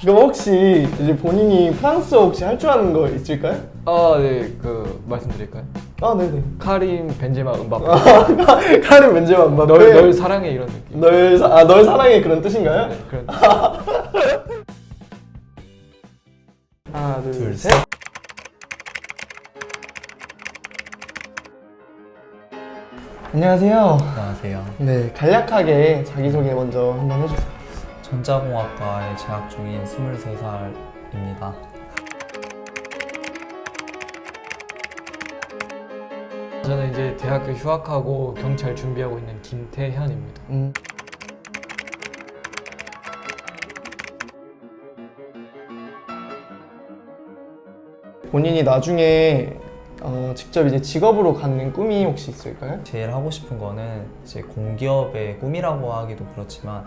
그럼 혹시 이제 본인이 프랑스어 혹시 할 줄 아는 거 있을까요? 아, 네, 그 말씀드릴까요? 아 네네. 카림 벤제마 음바페. 카린 벤제마 음바페. 널, 널 사랑해 이런 느낌. 널, 사- 아, 널 사랑해 그런 뜻인가요? 네, 그런. 하나 둘, 둘, 셋. 안녕하세요. 안녕하세요. 네 간략하게 자기소개 먼저 한번 해주세요. 전자공학과에 재학 중인 23살입니다. 저는 이제 대학교 휴학하고 경찰 준비하고 있는 김태현입니다. 음, 본인이 나중에 어, 직접 이제 직업으로 갖는 꿈이 혹시 있을까요? 제일 하고 싶은 거는 이제 공기업의 꿈이라고 하기도 그렇지만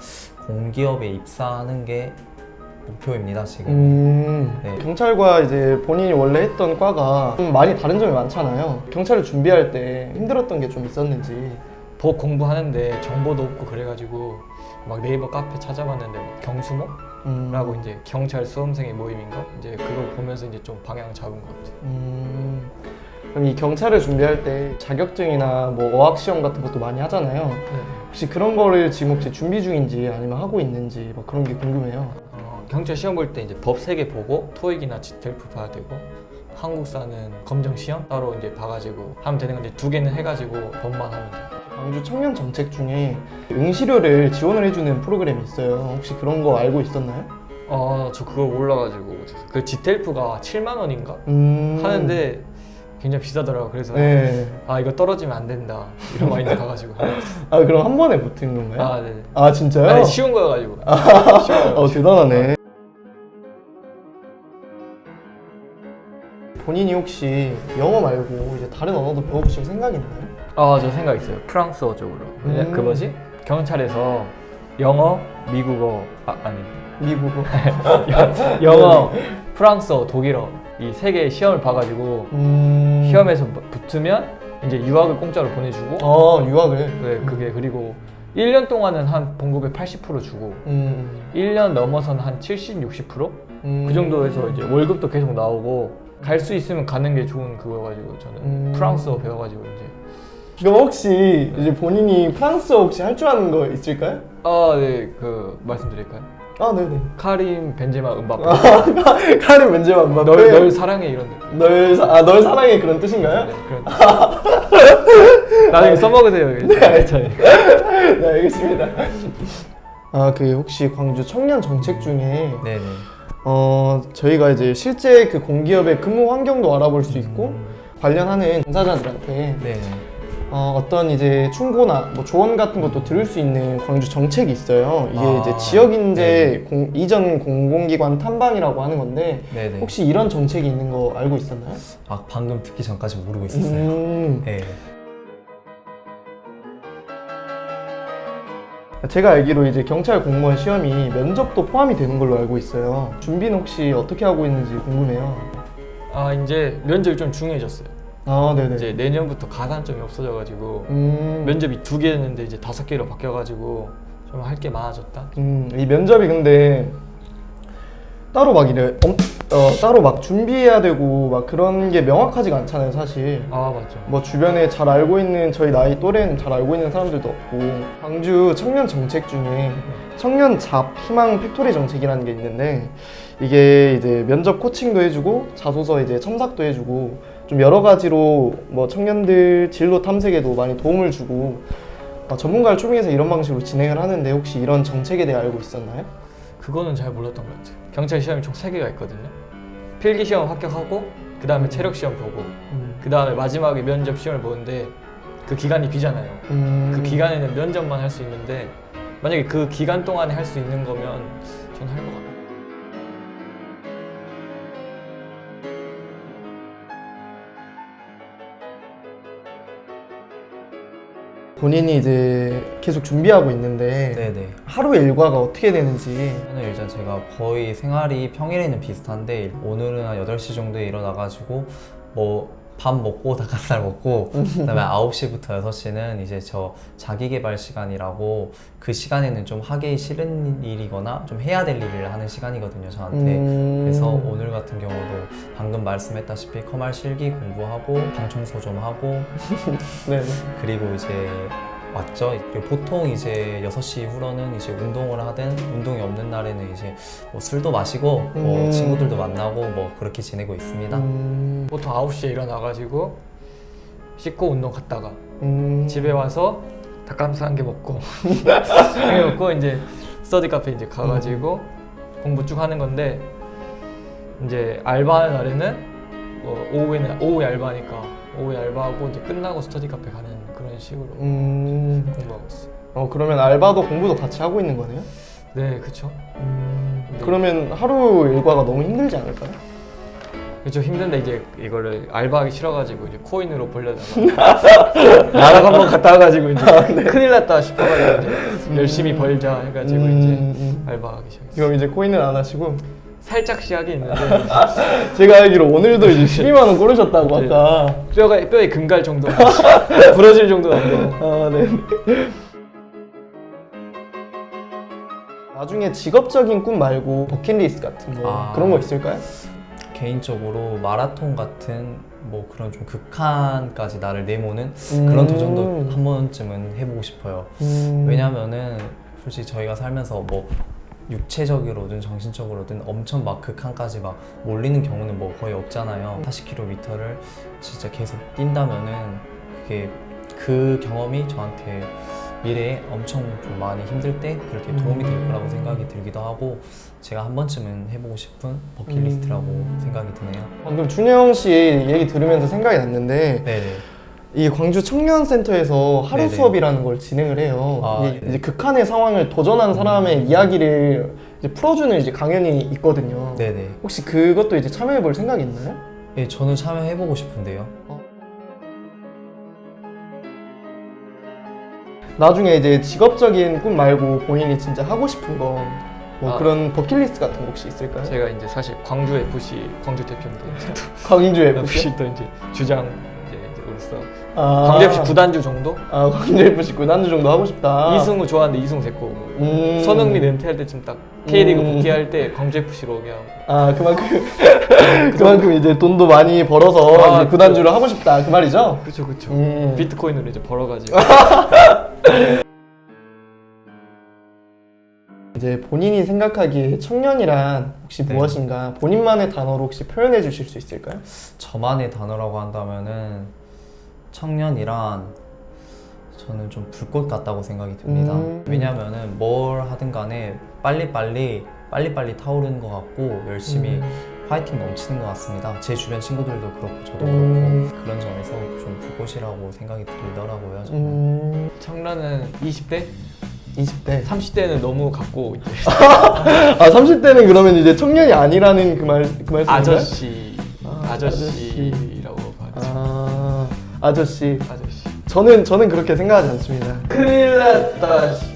공기업에 입사하는 게 목표입니다, 지금. 음, 네. 경찰과 이제 본인이 원래 했던 과가 좀 많이 다른 점이 많잖아요. 경찰을 준비할 때 힘들었던 게 좀 있었는지. 법 공부하는데 정보도 없고 그래가지고 막 네이버 카페 찾아봤는데 막 경수모라고 음, 이제 경찰 수험생의 모임인가 이제 그거 보면서 이제 좀 방향을 잡은 것 같아요. 음, 그럼 이 경찰을 준비할 때 자격증이나 뭐 어학 시험 같은 것도 많이 하잖아요. 네. 혹시 그런 거를 지금 혹시 준비 중인지 아니면 하고 있는지 뭐 그런 게 궁금해요. 어, 경찰 시험 볼 때 이제 법 세 개 보고 토익이나 지텔프 봐야 되고 한국사는 검정 시험 따로 이제 봐가지고 하면 되는 건데 두 개는 해가지고 법만 하면 돼 요. 광주 청년 정책 중에 응시료를 지원을 해주는 프로그램이 있어요. 혹시 그런 거 알고 있었나요? 어, 저 그거 몰라가지고. 그 지텔프가 7만 원인가 음... 하는데 굉장히 비싸더라고. 그래서 네. 아 이거 떨어지면 안 된다 이런 마인드 가가지고. 아 그럼 한 번에 붙은 건가요? 아 네. 아 진짜요? 아니 쉬운 거여가지고. 쉬운 거. 어 대단하네. 본인이 혹시 영어 말고 이제 다른 언어도 배워보실 생각 있나요? 아저 생각 있어요. 프랑스어 쪽으로. 음. 그 뭐지? 경찰에서 영어, 미국어 아 아니 미국어. 영어, 프랑스어, 독일어 이 세개 시험을 봐가지고 음... 시험에서 붙으면 이제 유학을 공짜로 보내주고 어 유학을. 네, 그게 그리고 1년 동안은 한 봉급의 80% 주고 음... 1년 넘어선 한 70, 60%? 음... 그 정도에서 이제 월급도 계속 나오고 갈 수 있으면 가는 게 좋은 그거가지고 저는 음. 프랑스어 배워가지고 이제 그럼 혹시 이제 본인이 프랑스어 혹시 할 줄 아는 거 있을까요? 아 네 그 말씀드릴까요? 아 네네. 카림 벤제마 음바페 카린 벤제마 음바페. 널, 널 사랑해 이런 느낌 널, 사, 아, 널 사랑해 그런 뜻인가요? 네, 그런 나중에 써먹으세요 네 네 알겠습니다. 아 그 혹시 광주 청년 정책 중에 네네. 어 저희가 이제 실제 그 공기업의 근무 환경도 알아볼 수 있고 관련하는 종사자들한테 네네. 어, 어떤 이제 충고나 뭐 조언 같은 것도 들을 수 있는 광주 정책이 있어요. 이게 아, 이제 지역 인재 공- 이전 공공기관 탐방이라고 하는 건데 네네. 혹시 이런 정책이 있는 거 알고 있었나요? 아, 방금 듣기 전까지 모르고 있었어요. 음, 네. 제가 알기로 이제 경찰 공무원 시험이 면접도 포함이 되는 걸로 알고 있어요. 준비는 혹시 어떻게 하고 있는지 궁금해요. 아 이제 면접이 좀 중요해졌어요 아, 네네. 이제 내년부터 가산점이 없어져가지고 음, 면접이 두 개였는데 이제 다섯 개로 바뀌어가지고 좀 할 게 많아졌다 음, 이 면접이 근데 따로 막 이래, 엄, 어, 따로 막 준비해야 되고 막 그런 게 명확하지가 않잖아요, 사실. 아 맞죠 뭐 주변에 잘 알고 있는 저희 나이 또래는 잘 알고 있는 사람들도 없고 광주 청년 정책 중에 청년 잡 희망 팩토리 정책이라는 게 있는데 이게 이제 면접 코칭도 해주고 자소서 이제 첨삭도 해주고 좀 여러 가지로 뭐 청년들 진로 탐색에도 많이 도움을 주고 어, 전문가를 초빙해서 이런 방식으로 진행을 하는데 혹시 이런 정책에 대해 알고 있었나요? 그거는 잘 몰랐던 것 같아요. 경찰 시험이 총 세 개가 있거든요. 필기 시험 합격하고 그 다음에 체력 시험 보고 그 다음에 마지막에 면접 시험을 보는데 그 기간이 비잖아요. 음, 그 기간에는 면접만 할 수 있는데 만약에 그 기간 동안에 할 수 있는 거면 전 할 것 같아요 본인이 이제 계속 준비하고 있는데 네네. 하루 일과가 어떻게 되는지 오늘 일단 제가 거의 생활이 평일에는 비슷한데 오늘은 한 8시 정도에 일어나가지고 뭐 밥 먹고 닭가슴살 먹고 그다음에 9시부터 6시는 이제 저 자기 개발 시간이라고 그 시간에는 좀 하기 싫은 일이거나 좀 해야 될 일을 하는 시간이거든요 저한테 음. 그래서 오늘 같은 경우도 방금 말씀했다시피 커말 실기 공부하고 방 청소 좀 하고 네. 그리고 이제 왔죠. 그리고 보통 이제 6시 이후로는 이제 운동을 하든 운동이 없는 날에는 이제 뭐 술도 마시고 뭐 음. 친구들도 만나고 뭐 그렇게 지내고 있습니다. 음. 보통 9시에 일어나가지고 씻고 운동 갔다가 음. 집에 와서 닭가슴살 한 개 먹고 한개 먹고 이제 스터디 카페 이제 가가지고 공부 쭉 하는 건데 이제 알바하는 날에는 뭐 오후에는 오후에 알바니까 오후에 알바하고 이제 끝나고 스터디 카페 가는 그런 식으로 음. 공부하고 있어요. 어 그러면 알바도 공부도 같이 하고 있는 거네요? 네, 그렇죠. 네. 그러면 하루 일과가 너무 힘들지 않을까요? 그렇죠 힘든데 이제 이거를 알바하기 싫어가지고 이제 코인으로 벌려다가 나락 한번 갔다 와가지고 이제 큰일 났다 싶어가지고 이제 열심히 벌자 해가지고 음, 이제 음. 알바하기 시작했어요. 지금 이제 코인을 안 하시고 살짝 시작이 있는데 제가 알기로 오늘도 이제 12만 원 꼬르셨다고 네. 아까 뼈가 뼈에 금갈 정도 부러질 정도 안 돼요. 아, 네. 나중에 직업적인 꿈 말고 버킷리스트 같은 거 아. 그런 거 있을까요? 개인적으로 마라톤 같은 뭐 그런 좀 극한까지 나를 내모는 음. 그런 도전도 한 번쯤은 해보고 싶어요. 음. 왜냐면은 솔직히 저희가 살면서 뭐 육체적으로든 정신적으로든 엄청 막 극한까지 막 몰리는 경우는 뭐 거의 없잖아요. 40km를 진짜 계속 뛴다면은 그게 그 경험이 저한테 미래에 엄청 좀 많이 힘들 때 그렇게 도움이 될 거라고 생각이 들기도 하고 제가 한 번쯤은 해보고 싶은 버킷리스트라고 음. 생각이 드네요. 방금 준영 씨 얘기 들으면서 생각이 났는데 네네. 이 광주 청년센터에서 하루 네네. 수업이라는 걸 진행을 해요. 아, 이게 네네. 이제 극한의 상황을 도전한 사람의 이야기를 이제 풀어주는 이제 강연이 있거든요. 네네. 혹시 그것도 이제 참여해볼 생각이 있나요? 예, 저는 참여해보고 싶은데요. 나중에 이제 직업적인 꿈 말고 본인이 진짜 하고 싶은 거 뭐 아. 그런 버킷리스트 같은 거 혹시 있을까요? 제가 이제 사실 광주 FC 광주 대표인데 광주 FC. FC 또 이제 주장 이제 이제 로서 아, 광주 FC 구단주 정도 아 광주 FC 구단주 정도 하고 싶다. 이승우 좋아하는데 이승우 데리고 오고 음. 손흥민 은퇴할 때쯤 딱 K리그 음. 복귀할 때 광주 FC로 오게 하고 아 그만큼 그만큼 이제 돈도 많이 벌어서 아, 이제 구단주를 하고 싶다 그 말이죠? 그렇죠 그렇죠 음. 비트코인으로 이제 벌어가지고 이제 본인이 생각하기에 청년이란 혹시 네. 무엇인가 본인만의 단어로 혹시 표현해 주실 수 있을까요? 저만의 단어라고 한다면은 청년이란 저는 좀 불꽃 같다고 생각이 듭니다. 음. 왜냐면은 뭘 하든 간에 빨리빨리 빨리빨리 타오르는 것 같고 열심히 음. 화이팅 넘치는 것 같습니다. 제 주변 친구들도 그렇고 저도 음. 그렇고 그런 점에서 좀 불꽃이라고 생각이 들더라고요. 저는. 음, 청라는 20대 20대 30대는 너무 갖고 이제 아 30대는 그러면 이제 청년이 아니라는 그 말 그 말씀인가요? 아저씨 아, 아저씨라고 봐죠 아 아저씨. 아저씨. 저는 저는 그렇게 생각하지 않습니다. 큰일 났다